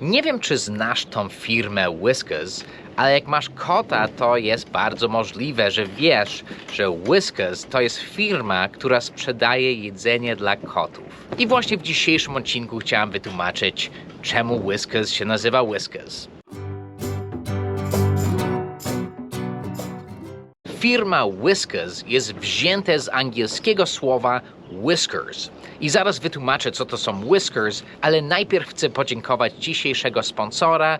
Nie wiem, czy znasz tą firmę Whiskas, ale jak masz kota, to jest bardzo możliwe, że wiesz, że Whiskas to jest firma, która sprzedaje jedzenie dla kotów. I właśnie w dzisiejszym odcinku chciałem wytłumaczyć, czemu Whiskas się nazywa Whiskas. Firma Whiskas jest wzięte z angielskiego słowa whiskers. I zaraz wytłumaczę, co to są whiskers, ale najpierw chcę podziękować dzisiejszego sponsora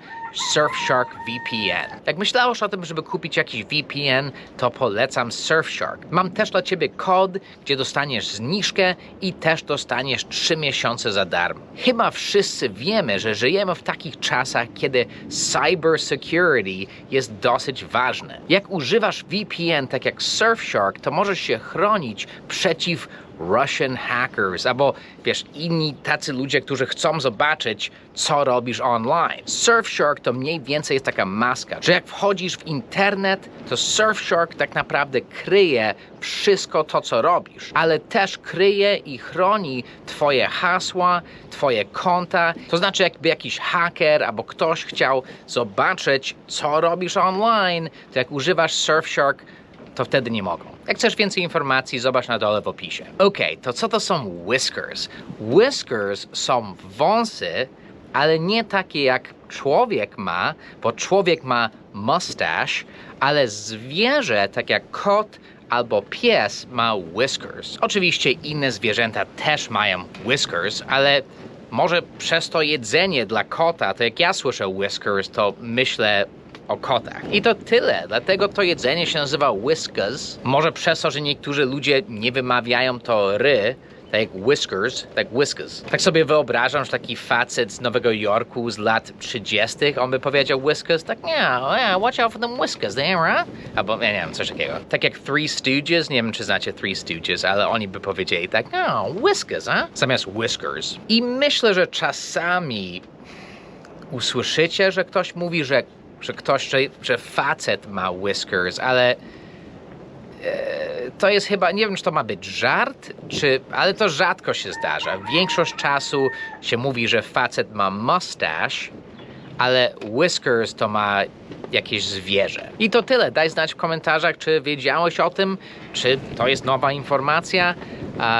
Surfshark VPN. Jak myślałeś o tym, żeby kupić jakiś VPN, to polecam Surfshark. Mam też dla Ciebie kod, gdzie dostaniesz zniżkę i też dostaniesz 3 miesiące za darmo. Chyba wszyscy wiemy, że żyjemy w takich czasach, kiedy cyber security jest dosyć ważne. Jak używasz VPN, tak jak Surfshark, to możesz się chronić przeciw Russian hackers, albo wiesz, inni tacy ludzie, którzy chcą zobaczyć, co robisz online. Surfshark to mniej więcej jest taka maska, że jak wchodzisz w internet, to Surfshark tak naprawdę kryje wszystko to, co robisz, ale też kryje i chroni twoje hasła, twoje konta. To znaczy, jakby jakiś haker albo ktoś chciał zobaczyć, co robisz online, to jak używasz Surfshark, to wtedy nie mogą. Jak chcesz więcej informacji, zobacz na dole w opisie. Okej, to co to są whiskers? Whiskers są wąsy, ale nie takie jak człowiek ma, bo człowiek ma mustache, ale zwierzę, tak jak kot albo pies, ma whiskers. Oczywiście inne zwierzęta też mają whiskers, ale może przez to jedzenie dla kota, to jak ja słyszę whiskers, to myślę o kotach. I to tyle, dlatego to jedzenie się nazywa whiskas. Może przez to, że niektórzy ludzie nie wymawiają to ry, tak jak whiskers, tak whiskas. Tak sobie wyobrażam, że taki facet z Nowego Jorku z lat 30., on by powiedział whiskas, tak nie, yeah, watch out for them whiskas, they ain't right? Albo, ja nie wiem, coś takiego. Tak jak Three Stooges, nie wiem, czy znacie Three Stooges, ale oni by powiedzieli tak, no, whiskas, a? Zamiast whiskers. I myślę, że czasami usłyszycie, że ktoś mówi, że, że ktoś, że, że facet ma whiskers, ale e, to jest chyba, nie wiem, czy to ma być żart, czy, ale to rzadko się zdarza. Większość czasu się mówi, że facet ma mustache, ale whiskers to ma jakieś zwierzę. I to tyle. Daj znać w komentarzach, czy wiedziałeś o tym, czy to jest nowa informacja.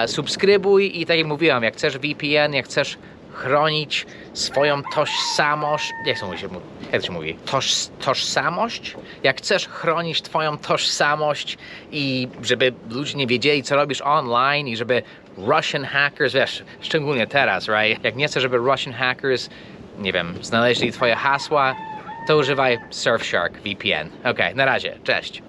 Subskrybuj i tak jak mówiłam, jak chcesz VPN, jak chcesz chronić swoją tożsamość, jak to się? Jak to się mówi? Toż, tożsamość? Jak chcesz chronić twoją tożsamość i żeby ludzie nie wiedzieli, co robisz online i żeby Russian hackers, wiesz, szczególnie teraz, right? Jak nie chcesz, żeby Russian hackers, nie wiem, znaleźli twoje hasła, to używaj Surfshark VPN. Okej, na razie, cześć.